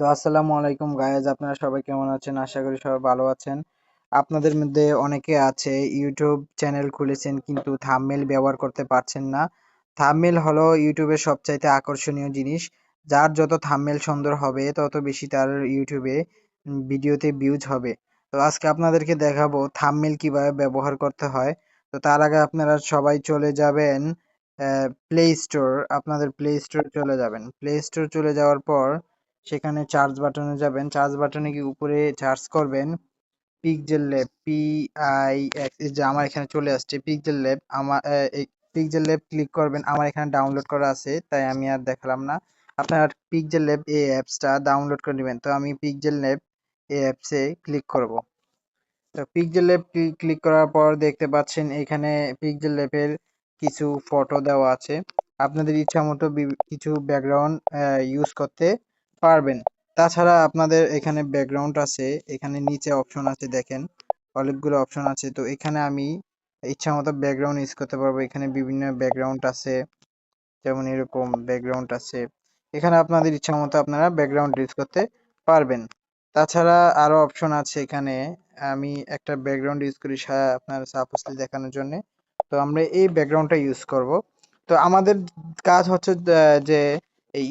তো আসসালামু আলাইকুম গায়েজ আপনারা সবাই কেমন আছেন? আশা করি সবাই ভালো আছেন। আপনাদের মধ্যে অনেকে আছে ইউটিউব চ্যানেল খুলেছেন কিন্তু থামমেল ব্যবহার করতে পারছেন না। থামমেল হলো ইউটিউবের সবচাইতে আকর্ষণীয় জিনিস। যার যত থামমেল সুন্দর হবে, তত বেশি তার ইউটিউবে ভিডিওতে ভিউজ হবে। তো আজকে আপনাদেরকে দেখাবো থামমেল কীভাবে ব্যবহার করতে হয়। তো তার আগে আপনারা সবাই চলে যাবেন প্লে স্টোর আপনাদের প্লে স্টোর চলে যাবেন। প্লে স্টোর চলে যাওয়ার পর সেখানে চার্জ বাটনে যাবেন। চার্জ বাটনে গিয়ে উপরে চার্জ করবেন পিকজেল ল্যাব পি আই যে আমার এখানে চলে আসছে পিকজেল ল্যাব আমার পিকজেল ল্যাব ক্লিক করবেন। আমার এখানে ডাউনলোড করা আছে, তাই আমি আর দেখালাম না। আপনার পিকজেল ল্যাব এই অ্যাপসটা ডাউনলোড করে নেবেন। তো আমি পিকজেল ল্যাব এই অ্যাপসে ক্লিক করব। তো পিকজেল ল্যাব ক্লিক করার পর দেখতে পাচ্ছেন এখানে পিকজেল ল্যাবের কিছু ফটো দেওয়া আছে। আপনাদের ইচ্ছা মতো কিছু ব্যাকগ্রাউন্ড ইউজ করতে পারবেন। তাছাড়া আপনাদের এখানে ব্যাকগ্রাউন্ড আছে, এখানে নিচে অপশন আছে দেখেন, অনেকগুলো অপশন আছে। তো এখানে আমি ইচ্ছা মতো ব্যাকগ্রাউন্ড ইউজ করতে পারব। এখানে বিভিন্ন ব্যাকগ্রাউন্ড আছে, যেমন এরকম ব্যাকগ্রাউন্ড আছে। এখানে আপনাদের ইচ্ছা মতো আপনারা ব্যাকগ্রাউন্ড ইউজ করতে পারবেন। তাছাড়া আরও অপশন আছে এখানে। আমি একটা ব্যাকগ্রাউন্ড ইউজ করি আপনার সাপোজলি দেখানোর জন্য। তো আমরা এই ব্যাকগ্রাউন্ডটা ইউজ করব। তো আমাদের কাজ হচ্ছে যে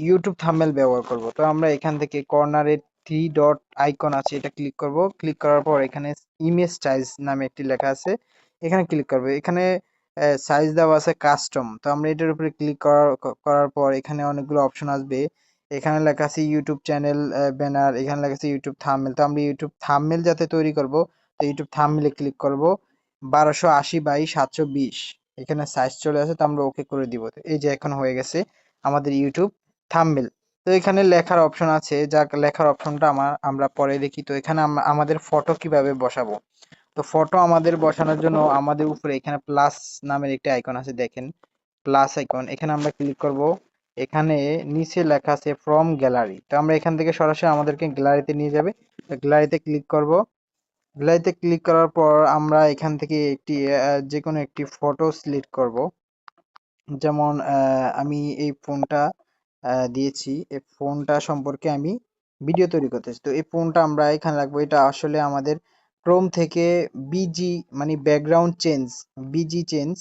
ইউটিউব থাম্বনেল ব্যবহার করব। তো আমরা এখান থেকে কর্নারে থ্রি ডট আইকন আছে, এটা ক্লিক করব। ক্লিক করার পর এখানে ইমেজ সাইজ নামে একটি লেখা আছে, এখানে ক্লিক করব। এখানে সাইজ দেওয়া আছে কাস্টম তো আমরা এটার উপরে ক্লিক করার করার পর এখানে অনেকগুলো অপশন আসবে। এখানে লেখা আছে ইউটিউব চ্যানেল ব্যানার এখানে লেখা আছে ইউটিউব থাম্বনেল তো আমরা ইউটিউব থাম্বনেল যাতে তৈরি করব, তো ইউটিউব থাম্বনেলে ক্লিক করব। বারোশো আশি বাই সাতশো বিশ। এখানে সাইজ চলে আসে, তো আমরা ওকে করে দিব। এই যে এখন হয়ে গেছে আমাদের ইউটিউব থাম্বনেল তো এখানে লেখার অপশন আছে যা লেখার অপশনটা আমার, আমরা পরে দেখি। তো এখানে আমাদের ফটো কীভাবে বসাবো? তো ফটো আমাদের বসানোর জন্য আমাদের উপরে এখানে প্লাস নামের একটি আইকন আছে, দেখেন। প্লাস আইকন এখানে আমরা ক্লিক করব। এখানে নিচে লেখা আছে ফ্রম গ্যালারি তো আমরা এখান থেকে সরাসরি আমাদেরকে গ্যালারিতে নিয়ে যাবে। গ্যালারিতে ক্লিক করব। গ্যালারিতে ক্লিক করার পর আমরা এখান থেকে একটি যে কোনো একটি ফটো সিলেক্ট করব। যেমন আমি এই ফোনটা দিয়েছি। এই ফোনটা সম্পর্কে আমি ভিডিও তৈরি করতেছি। তো এই ফোনটা আমরা এখানে রাখব। এটা আসলে আমাদের ক্রোম থেকে বিজি মানে ব্যাকগ্রাউন্ড চেঞ্জ বিজি চেঞ্জ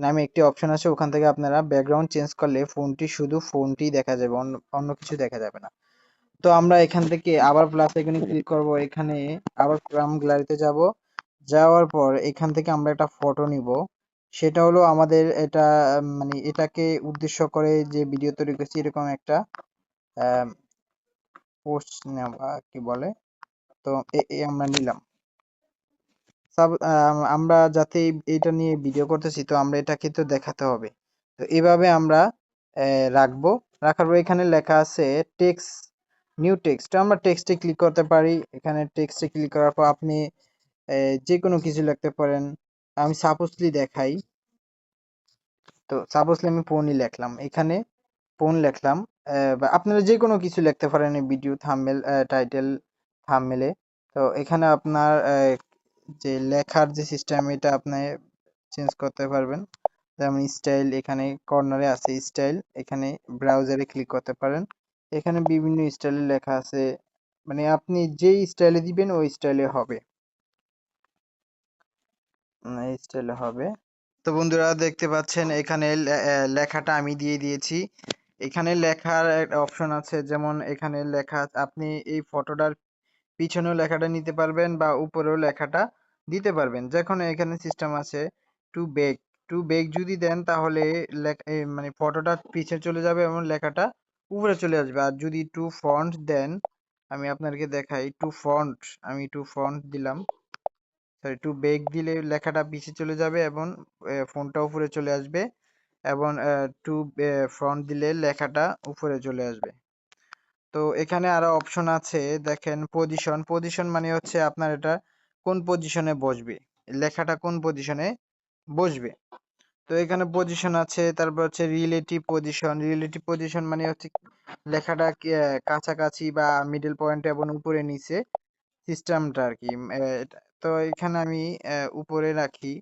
নামে একটি অপশন আছে। ওখান থেকে আপনারা ব্যাকগ্রাউন্ড চেঞ্জ করলে ফোনটি শুধু ফোনটি দেখা যাবে, অন্য অন্য কিছু দেখা যাবে না। তো আমরা এখান থেকে আবার প্লাস এখানে ক্লিক করব। এখানে আবার ক্রাম গ্যালারিতে যাব। যাওয়ার পর এখান থেকে আমরা একটা ফটো নিব। সেটা হলো আমাদের এটা মানে এটাকে উদ্দেশ্য করে যে ভিডিও তৈরি করছি, এরকম একটা পোস্ট নেওয়া, কি বলে? তো আমরা নিলাম। আমরা যাতে এটা নিয়ে ভিডিও করতেছি, তো আমরা এটাকে তো দেখাতে হবে। তো এভাবে আমরা রাখব। রাখার পর এখানে লেখা আছে টেক্সট নিউ টেক্সট আমরা টেক্সটে ক্লিক করতে পারি। এখানে টেক্সটে ক্লিক করার পর আপনি যে কোনো কিছু লিখতে পারেন। আমি সাপোজলি দেখাই। তো সাপোজলি আমি পনি লিখলাম। এখানে পন লিখলাম আপনারা যে কোনো কিছু লিখতে পারেন ভিডিও থাম্বনেল টাইটেল থাম্বনেলে তো এখানে আপনার যে লেখার যে সিস্টেম এটা আপনি চেঞ্জ করতে পারবেন। যেমন স্টাইল এখানে কর্নারে আছে স্টাইল এখানে ব্রাউজারে ক্লিক করতে পারেন। এখানে বিভিন্ন স্টাইলে লেখা আছে। মানে আপনি যেই স্টাইলে দিবেন, ওই স্টাইলে হবে। স্টাইলে হবে। তো বন্ধুরা দেখতে পাচ্ছেন এখানে লেখাটা আমি দিয়ে দিয়েছি। এখানে লেখার অপশন আছে, যেমন এখানে লেখা, আপনি এই ফটোটার পিছনেও লেখাটা নিতে পারবেন বা উপরেও লেখাটা দিতে পারবেন। যখন এখানে সিস্টেম আছে টু বেক টু বেক যদি দেন তাহলে মানে ফটোটা পিছে চলে যাবে এবং লেখাটা উপরে চলে আসবে। আর যদি টু ফন্ট দেন, আমি আপনাদেরকে দেখাই টু ফন্ট আমি টু ফন্ট দিলাম। সরি টু বেক দিলে লেখাটা পিছিয়ে চলে যাবে এবং ফোনটা উপরে চলে আসবে এবং টু ফ্রন্ট দিলে লেখাটা উপরে চলে আসবে। তো এখানে আরও অপশন আছে, দেখেন পজিশন পজিশন মানে হচ্ছে আপনার এটা কোন পজিশনে বসবে, লেখাটা কোন পজিশনে বসবে। তো এখানে পজিশন আছে, তারপর হচ্ছে রিলেটিভ পজিশন রিলেটিভ পজিশন মানে হচ্ছে লেখাটা কাছাকাছি বা মিডল পয়েন্ট এবং উপরে নিচে সিস্টেমটা আর কি তো এখানে আমি উপরে রাখি।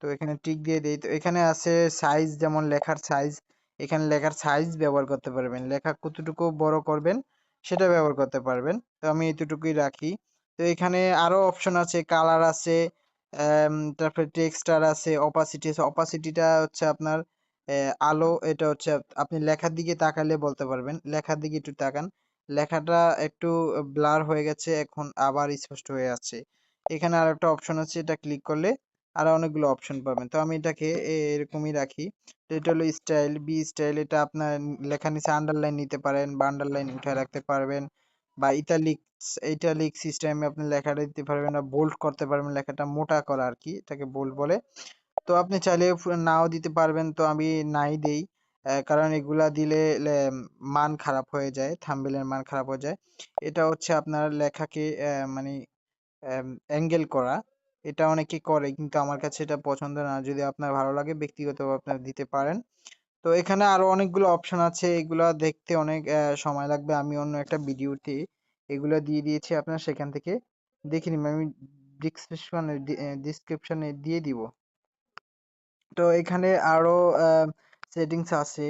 তো এখানে টিক দিয়ে দিই। তো এখানে আছে সাইজ যেমন লেখার সাইজ এখানে লেখার সাইজ ব্যবহার করতে পারবেন। লেখা কতটুকু বড় করবেন, সেটা ব্যবহার করতে পারবেন। তো আমি এতটুকুই রাখি। তো এখানে আরও অপশন আছে কালার আছে তারপরে টেক্সটার আছে অপাসিটি আছে। অপাসিটিটা হচ্ছে আপনার আলো। এটা হচ্ছে আপনি লেখার দিকে তাকালে বলতে পারবেন। লেখার দিকে একটু তাকান। লেখাটা একটু ব্লার হয়ে গেছে, এখন আবার স্পষ্ট হয়ে আছে। এখানে আর একটা অপশন আছে, এটা ক্লিক করলে আরও অনেকগুলো অপশন পাবেন। তো আমি এটাকে এরকমই রাখি। তো এটা হলো স্টাইল বি স্টাইল এটা আপনার লেখা নিচে আন্ডারলাইন নিতে পারেন বা আন্ডারলাইন উঠে রাখতে পারবেন বা ইটালিক ইটালিক সিস্টেমে আপনি লেখাটা দিতে পারবেন বা বোল্ড করতে পারবেন, লেখাটা মোটা করা আর কি, এটাকে বোল্ড বলে। তো আপনি চাইলে নাও দিতে পারবেন, তো আমি নাই দেই কারণ এগুলা দিলে মান খারাপ হয়ে যায় থাম্বনেলের মান খারাপ হয়ে যায়। এটা হচ্ছে আপনার লেখাকে মানে অ্যাঙ্গেল করা। এটা অনেকে করে কিন্তু আমার কাছে এটা পছন্দ না। যদি আপনার ভালো লাগে ব্যক্তিগতভাবে আপনার দিতে পারেন। তো এখানে আরও অনেকগুলো অপশন আছে। এগুলা দেখতে অনেক সময় লাগবে। আমি অন্য একটা ভিডিওতে এগুলা দিয়ে দিয়েছি আপনার সেখান থেকে। দেখে নিবেন আমি ডিসক্রিপশনে ডিসক্রিপশনে দিয়ে দিব। তো এখানে আরও সেটিংস আছে।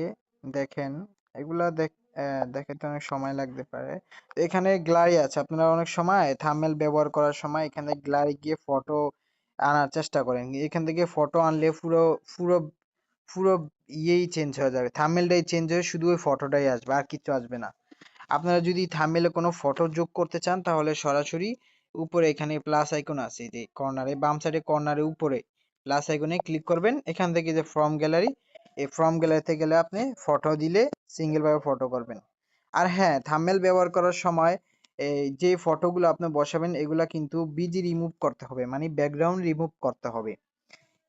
দেখেন, এগুলা দেখ আহ, দেখাতে অনেক সময় লাগতে পারে। এখানে গ্লারি আছে। আপনারা অনেক সময় থাম্বনেল ব্যবহার করার সময় এখানে গ্লারি গিয়ে ফটো আনার চেষ্টা করেন। এখান থেকে ফটো আনলে পুরো পুরো পুরো ইয়েই চেঞ্জ হয়ে যাবে। থাম্বনেলটাই চেঞ্জ হয়ে শুধু ওই ফটোটাই আসবে আর কিছু আসবে না। আপনারা যদি থাম্বনেলে কোনো ফটো যোগ করতে চান তাহলে সরাসরি উপরে এখানে প্লাস আইকন আছে। যে কর্নারে বাম সাইডে কর্নারে উপরে প্লাস আইকনে ক্লিক করবেন। এখান থেকে যে ফ্রম গ্যালারি এই ফ্রম গ্যালারিতে গেলে আপনি ফটো দিলে সিঙ্গেল ভাবে ফটো করবেন। আর হ্যাঁ থাম্বনেল ব্যবহার করার সময় এই যে ফটোগুলো আপনি বসাবেন, এগুলা কিন্তু বিজি রিমুভ করতে হবে মানে ব্যাকগ্রাউন্ড রিমুভ করতে হবে।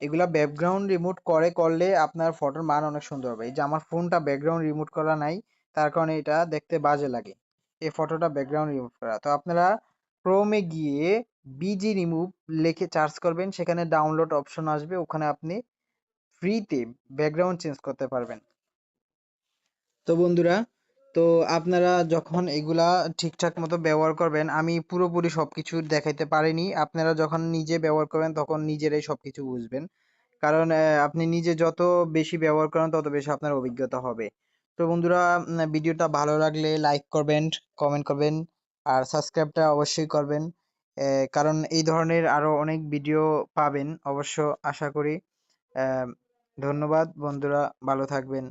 এগুলা ব্যাকগ্রাউন্ড রিমুভ করে, করলে আপনার ফটোর মান অনেক সুন্দর হবে। এই যে আমার ফোনটা ব্যাকগ্রাউন্ড রিমুভ করা নাই, তার কারণে এটা দেখতে বাজে লাগে। এই ফটোটা ব্যাকগ্রাউন্ড রিমুভ করা। তো আপনারা ক্রোমে গিয়ে বিজি রিমুভ লিখে সার্চ করবেন, সেখানে ডাউনলোড অপশন আসবে, ওখানে আপনি ফ্রিতে ব্যাকগ্রাউন্ড চেঞ্জ করতে পারবেন। তো বন্ধুরা, তো আপনারা যখন এগুলা ঠিকঠাক মতো ব্যবহার করবেন, আমি পুরোপুরি সবকিছু দেখাইতে পারিনি। আপনারা যখন নিজে ব্যবহার করবেন, তখন নিজেরাই সবকিছু বুঝবেন। কারণ আপনি নিজে যত বেশি ব্যবহার করেন, তত বেশি আপনার অভিজ্ঞতা হবে। তো বন্ধুরা ভিডিওটা ভালো লাগলে লাইক করবেন কমেন্ট করবেন, আর সাবস্ক্রাইবটা অবশ্যই করবেন। কারণ এই ধরনের আরও অনেক ভিডিও পাবেন, অবশ্য আশা করি। ধন্যবাদ বন্ধুরা, ভালো থাকবেন।